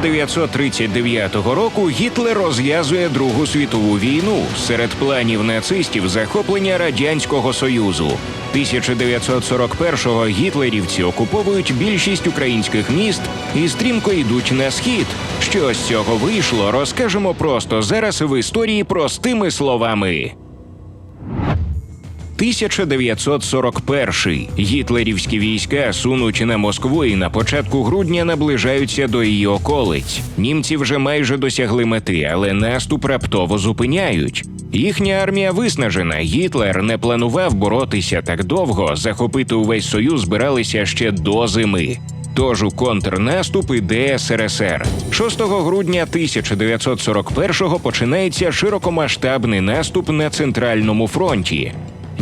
1939 року Гітлер розв'язує Другу світову війну серед планів нацистів захоплення радянського союзу. 1941-го гітлерівці окуповують більшість українських міст і стрімко йдуть на схід. Що з цього вийшло, розкажемо просто зараз в історії простими словами. 1941. Гітлерівські війська сунуть на Москву і на початку грудня наближаються до її околиць. Німці вже майже досягли мети, але наступ раптово зупиняють. Їхня армія виснажена. Гітлер не планував боротися так довго. Захопити увесь союз збиралися ще до зими. Тож у контрнаступ іде СРСР. 6 грудня 1941-го починається широкомасштабний наступ на центральному фронті.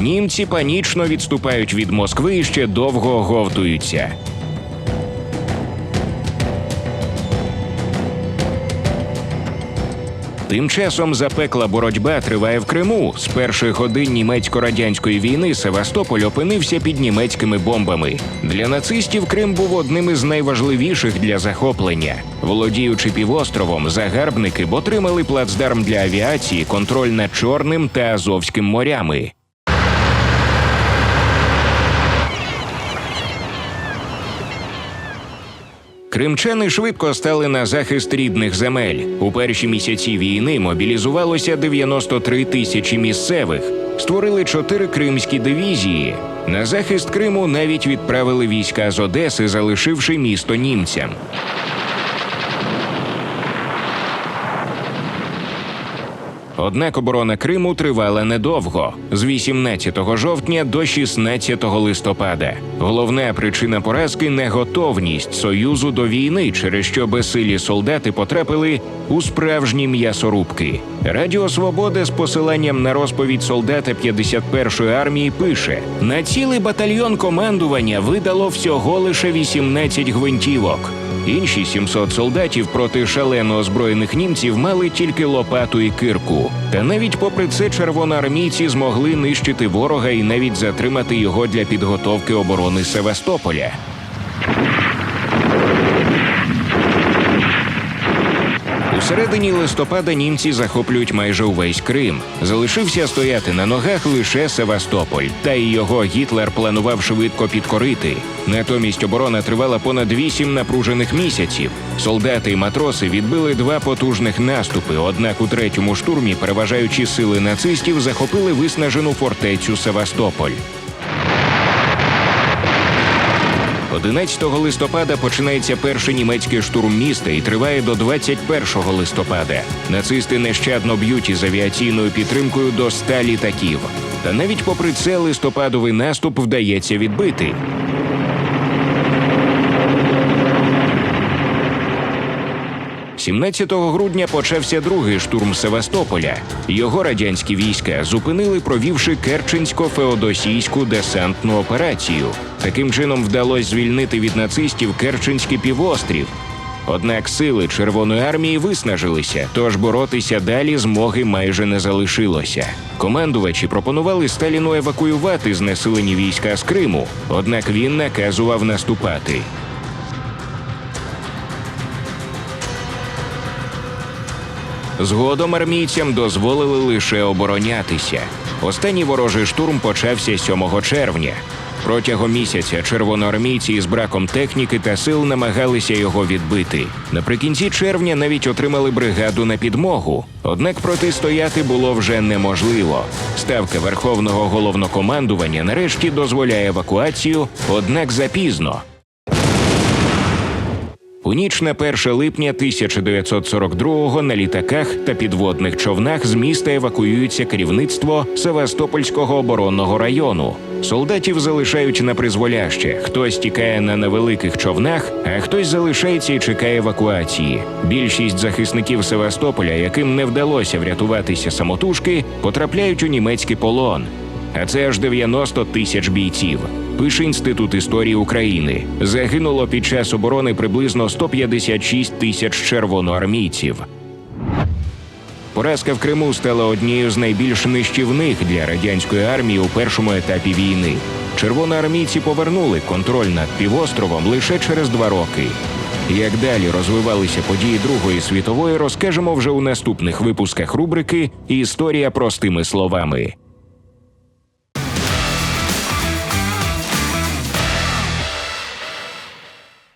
Німці панічно відступають від Москви і ще довго оговтуються. Тим часом запекла боротьба триває в Криму. З перших годин німецько-радянської війни Севастополь опинився під німецькими бомбами. Для нацистів Крим був одним із найважливіших для захоплення. Володіючи півостровом, загарбники б отримали плацдарм для авіації, контроль над Чорним та Азовським морями. Кримчани швидко стали на захист рідних земель. У перші місяці війни мобілізувалося 93 тисячі місцевих, створили чотири кримські дивізії. На захист Криму навіть відправили війська з Одеси, залишивши місто німцям. Однак оборона Криму тривала недовго з 18 жовтня до 16 листопада. Головна причина поразки неготовність союзу до війни, через що безсилі солдати потрапили у справжні м'ясорубки. Радіо Свобода з посиланням на розповідь солдата 51-ї армії пише: на цілий батальйон командування видало всього лише 18 гвинтівок. Інші 700 солдатів проти шалено озброєних німців мали тільки лопату і кирку. Та навіть попри це червоноармійці змогли нищити ворога і навіть затримати його для підготовки оборони Севастополя. Середині листопада німці захоплюють майже увесь Крим. Залишився стояти на ногах лише Севастополь, та й його Гітлер планував швидко підкорити. Натомість оборона тривала понад вісім напружених місяців. Солдати і матроси відбили два потужних наступи. Однак у третьому штурмі переважаючі сили нацистів захопили виснажену фортецю Севастополь. 11 листопада починається перший німецький штурм міста і триває до 21 листопада. Нацисти нещадно б'ють із авіаційною підтримкою до 100 літаків. Та навіть попри це листопадовий наступ вдається відбити. – 17 грудня почався другий штурм Севастополя. Його радянські війська зупинили, провівши Керченсько-Феодосійську десантну операцію. Таким чином вдалося звільнити від нацистів Керченський півострів. Однак сили Червоної армії виснажилися, тож боротися далі змоги майже не залишилося. Командувачі пропонували Сталіну евакуювати знесилені війська з Криму, однак він наказував наступати. Згодом армійцям дозволили лише оборонятися. Останній ворожий штурм почався 7 червня. Протягом місяця червоноармійці із браком техніки та сил намагалися його відбити. Наприкінці червня навіть отримали бригаду на підмогу. Однак протистояти було вже неможливо. Ставка верховного головнокомандування нарешті дозволяє евакуацію, однак запізно. У ніч на 1 липня 1942-го на літаках та підводних човнах з міста евакуюється керівництво Севастопольського оборонного району. Солдатів залишають на призволяще. Хтось тікає на невеликих човнах, а хтось залишається і чекає евакуації. Більшість захисників Севастополя, яким не вдалося врятуватися самотужки, потрапляють у німецький полон. А це аж 90 тисяч бійців. Пише Інститут історії України. Загинуло під час оборони приблизно 156 тисяч червоноармійців. Поразка в Криму стала однією з найбільш нищівних для радянської армії у першому етапі війни. Червоноармійці повернули контроль над півостровом лише через два роки. Як далі розвивалися події Другої світової, розкажемо вже у наступних випусках рубрики Історія простими словами.